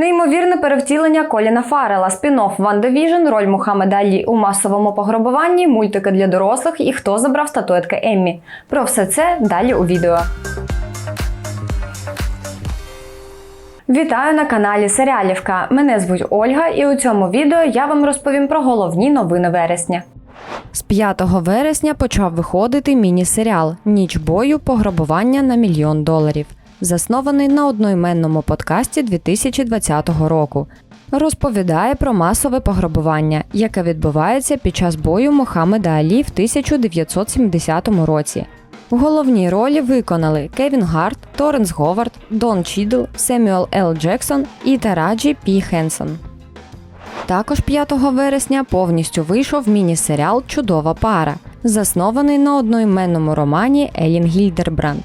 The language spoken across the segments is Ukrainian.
Неймовірне перевтілення Коліна Фарела, спін-офф Ван Division, роль Мухаммеда Алі у масовому пограбуванні, мультики для дорослих і хто забрав статуетки Еммі. Про все це далі у відео. Вітаю на каналі Серіалівка. Мене звуть Ольга, і у цьому відео я вам розповім про головні новини вересня. З 5 вересня почав виходити міні-серіал Ніч бою пограбування на мільйон доларів, заснований на одноіменному подкасті 2020 року. Розповідає про масове пограбування, яке відбувається під час бою Мохаммеда Алі в 1970 році. В головній ролі виконали Кевін Гарт, Торренс Говард, Дон Чідл, Семюел Л. Джексон і Тараджі Пі Хенсон. Також 5 вересня повністю вийшов міні-серіал Чудова пара, заснований на одноіменному романі Елін Гільдербранд.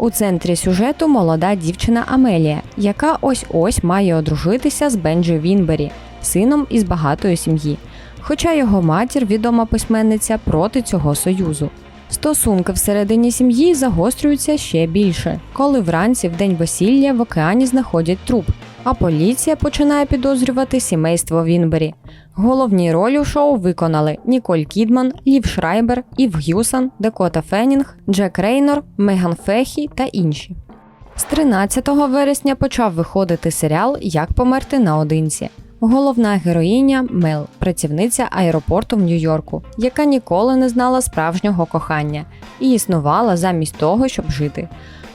У центрі сюжету молода дівчина Амелія, яка ось ось має одружитися з Бенджі Вінбері, сином із багатої сім'ї. Хоча його матір, відома письменниця, проти цього союзу. Стосунки всередині сім'ї загострюються ще більше, коли вранці в день весілля в океані знаходять труп, а поліція починає підозрювати сімейство Вінбері. Головні ролі у шоу виконали Ніколь Кідман, Лів Шрайбер, Ів Г'юсан, Декота Феннінг, Джек Рейнор, Меган Фехі та інші. З 13 вересня почав виходити серіал Як померти наодинці. Головна героїня Мел, працівниця аеропорту в Нью-Йорку, яка ніколи не знала справжнього кохання і існувала замість того, щоб жити.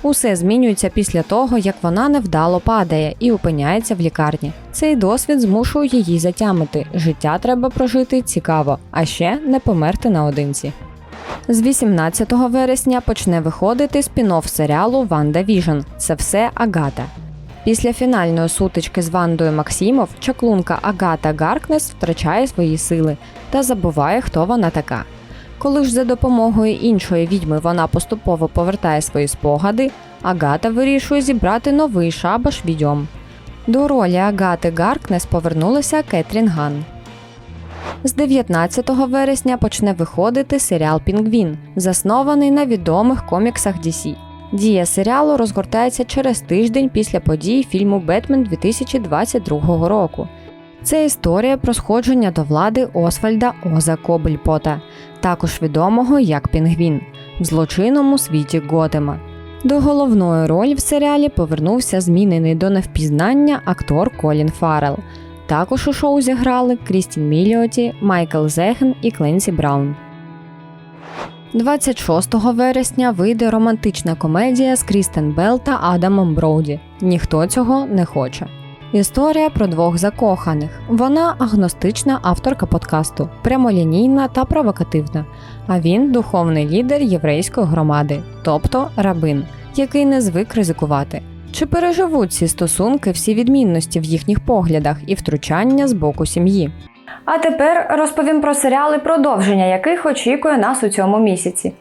Усе змінюється після того, як вона невдало падає і опиняється в лікарні. Цей досвід змушує її затямити. Життя треба прожити цікаво, а ще не померти наодинці. З 18 вересня почне виходити спін-офф серіалу Ванда Віжн. Це все Агата. Після фінальної сутички з Вандою Максимов чаклунка Агата Гаркнес втрачає свої сили та забуває, хто вона така. Коли ж за допомогою іншої відьми вона поступово повертає свої спогади, Агата вирішує зібрати новий шабаш відьом. До ролі Агати Гаркнес повернулася Кетрін Ган. З 19 вересня почне виходити серіал Пінгвін, заснований на відомих коміксах DC. Дія серіалу розгортається через тиждень після подій фільму Бетмен 2022 року. Це історія про сходження до влади Освальда Оза Кобльпота, також відомого як Пінгвін, в злочинному світі Готема. До головної ролі в серіалі повернувся змінений до невпізнання актор Колін Фаррелл. Також у шоу зіграли Крістін Міліоті, Майкл Зеген і Кленсі Браун. 26 вересня вийде романтична комедія з Крістен Белл та Адамом Броуді. Ніхто цього не хоче. Історія про двох закоханих. Вона агностична авторка подкасту, прямолінійна та провокативна. А він духовний лідер єврейської громади, тобто рабин, який не звик ризикувати. Чи переживуть ці стосунки всі відмінності в їхніх поглядах і втручання з боку сім'ї? А тепер розповім про серіали, продовження яких очікує нас у цьому місяці.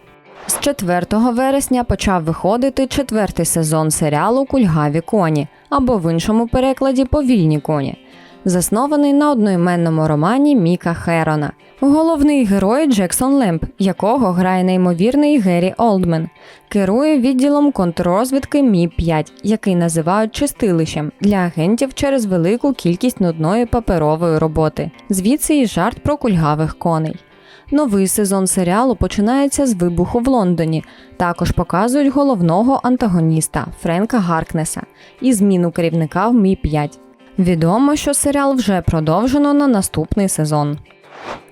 З 4 вересня почав виходити четвертий сезон серіалу Кульгаві коні або в іншому перекладі Повільні коні, заснований на одноіменному романі Міка Херона. Головний герой Джексон Лемп, якого грає неймовірний Геррі Олдмен, керує відділом контррозвідки Мі 5 який називають чистилищем для агентів через велику кількість нудної паперової роботи. Звідси і жарт про кульгавих коней. Новий сезон серіалу починається з вибуху в Лондоні. Також показують головного антагоніста Френка Гаркнеса і зміну керівника в Мі 5 Відомо, що серіал вже продовжено на наступний сезон.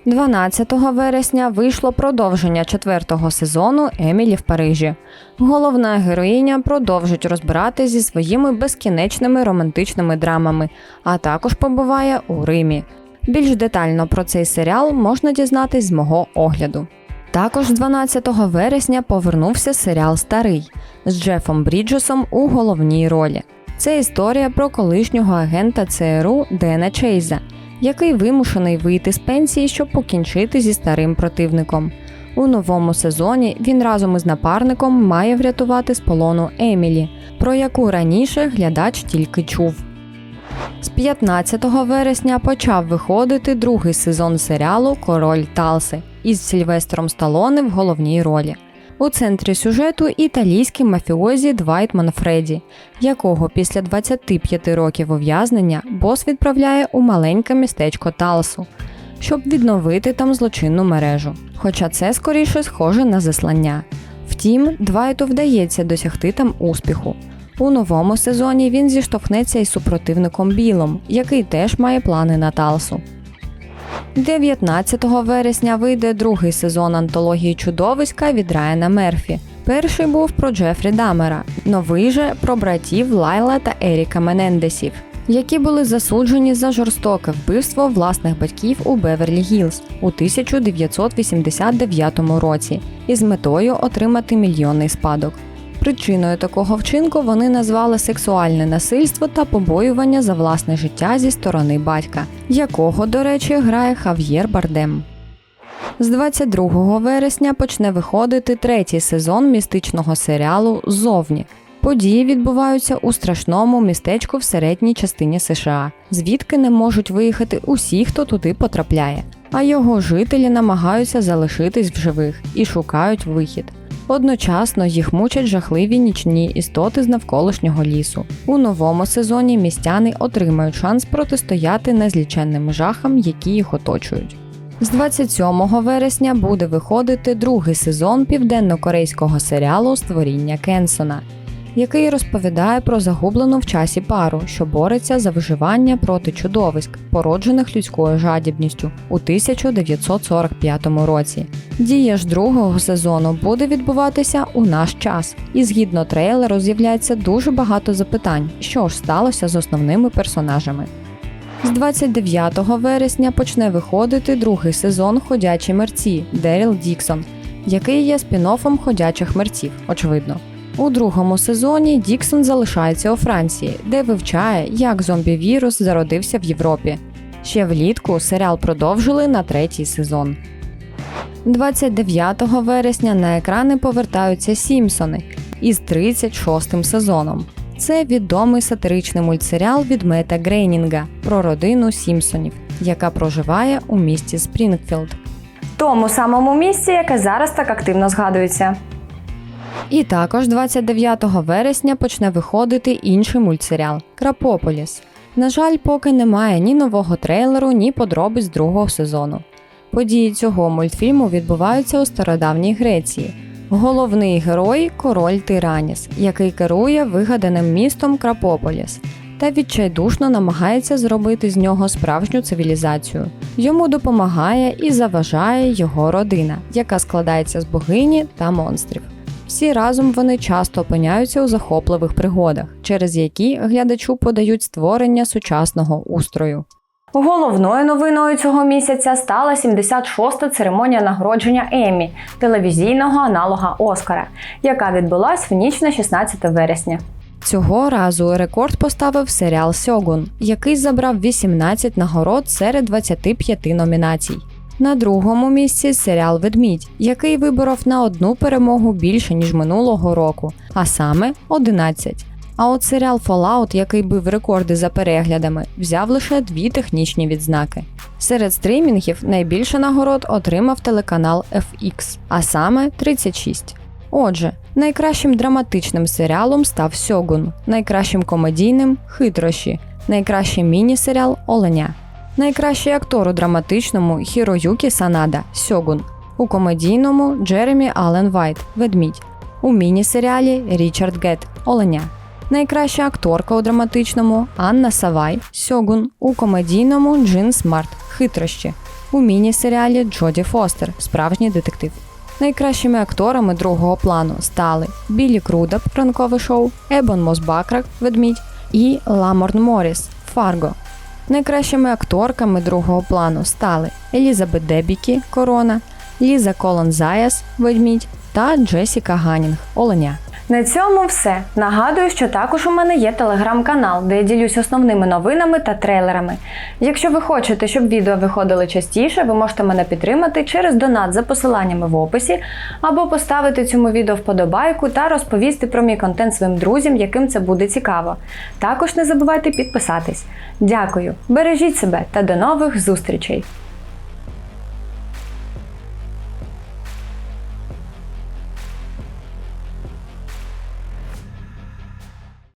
12 вересня вийшло продовження четвертого сезону Емілі в Парижі. Головна героїня продовжить розбирати зі своїми безкінечними романтичними драмами, а також побуває у Римі. Більш детально про цей серіал можна дізнатись з мого огляду. Також 12 вересня повернувся серіал Старий з Джефом Бріджесом у головній ролі. Це історія про колишнього агента ЦРУ Дена Чейза, який вимушений вийти з пенсії, щоб покінчити зі старим противником. У новому сезоні він разом із напарником має врятувати з полону Емілі, про яку раніше глядач тільки чув. З 15 вересня почав виходити другий сезон серіалу Король Талси із Сільвестром Сталоне в головній ролі. У центрі сюжету італійський мафіозі Двайт Манфреді, якого після 25 років ув'язнення бос відправляє у маленьке містечко Талсу, щоб відновити там злочинну мережу. Хоча це скоріше схоже на заслання. Втім, Двайту вдається досягти там успіху. У новому сезоні він зіштовхнеться із супротивником Білом, який теж має плани на Талсу. 19 вересня вийде другий сезон антології чудовиська від Райана Мерфі. Перший був про Джефрі Дамера, новий же про братів Лайла та Еріка Менендесів, які були засуджені за жорстоке вбивство власних батьків у Беверлі Гілз у 1989 році із метою отримати мільйонний спадок. Причиною такого вчинку вони назвали сексуальне насильство та побоювання за власне життя зі сторони батька, якого, до речі, грає Хав'єр Бардем. З 22 вересня почне виходити третій сезон містичного серіалу Зовні. Події відбуваються у страшному містечку в середній частині США, звідки не можуть виїхати усі, хто туди потрапляє. А його жителі намагаються залишитись в живих і шукають вихід. Одночасно їх мучать жахливі нічні істоти з навколишнього лісу. У новому сезоні містяни отримають шанс протистояти незліченним жахам, які їх оточують. З 27 вересня буде виходити другий сезон південно-корейського серіалу Створіння Кенсона, який розповідає про загублену в часі пару, що бореться за виживання проти чудовиськ, породжених людською жадібністю у 1945 році. Дія ж другого сезону буде відбуватися у наш час, і згідно трейлеру з'являється дуже багато запитань, що ж сталося з основними персонажами. З 29 вересня почне виходити другий сезон Ходячі мерці Деріл Діксон, який є спін-оффом ходячих мерців, очевидно. У другому сезоні Діксон залишається у Франції, де вивчає, як зомбі-вірус зародився в Європі. Ще влітку серіал продовжили на третій сезон. 29 вересня на екрани повертаються Сімпсони із 36 сезоном. Це відомий сатиричний мультсеріал від Мета Грейнінга про родину Сімпсонів, яка проживає у місті Спрінгфілд. Тому самому місці, яке зараз так активно згадується. І також 29 вересня почне виходити інший мультсеріал Крапополіс. На жаль, поки немає ні нового трейлеру, ні подробиць другого сезону. Події цього мультфільму відбуваються у стародавній Греції. Головний герой король Тираніс, який керує вигаданим містом Крапополіс та відчайдушно намагається зробити з нього справжню цивілізацію. Йому допомагає і заважає його родина, яка складається з богині та монстрів. Всі разом вони часто опиняються у захопливих пригодах, через які глядачу подають створення сучасного устрою. Головною новиною цього місяця стала 76-та церемонія нагородження Еммі, телевізійного аналога Оскара, яка відбулась в ніч на 16 вересня. Цього разу рекорд поставив серіал Сьогун, який забрав 18 нагород серед 25 номінацій. На другому місці серіал Ведмідь, який виборов на одну перемогу більше ніж минулого року, а саме 11. А от серіал Fallout, який бив рекорди за переглядами, взяв лише дві технічні відзнаки. Серед стрімінгів найбільше нагород отримав телеканал FX, а саме 36. Отже, найкращим драматичним серіалом став Сьогун, найкращим комедійним хитрощі, найкращий міні-серіал Оленя. Найкращий актор у драматичному Хіроюкі Санада Сьогун, у комедійному Джеремі Аллен Вайт Ведмідь, у міні-серіалі Річард Гет Оленя. Найкраща акторка у драматичному Анна Савай Сьогун, у комедійному Джин Смарт Хитрощі, у міні-серіалі Джоді Фостер Справжній детектив. Найкращими акторами другого плану стали Білі Крудап Ранкове шоу, Ебон Мосбакрак Ведмідь і Ламорн Моріс Фарго. Найкращими акторками другого плану стали Елізабет Дебікі Корона, Ліза Колон Заяс Ведмідь та Джесіка Ганінг Оленя. На цьому все. Нагадую, що також у мене є телеграм-канал, де я ділюсь основними новинами та трейлерами. Якщо ви хочете, щоб відео виходили частіше, ви можете мене підтримати через донат за посиланнями в описі, або поставити цьому відео вподобайку та розповісти про мій контент своїм друзям, яким це буде цікаво. Також не забувайте підписатись. Дякую, бережіть себе та до нових зустрічей!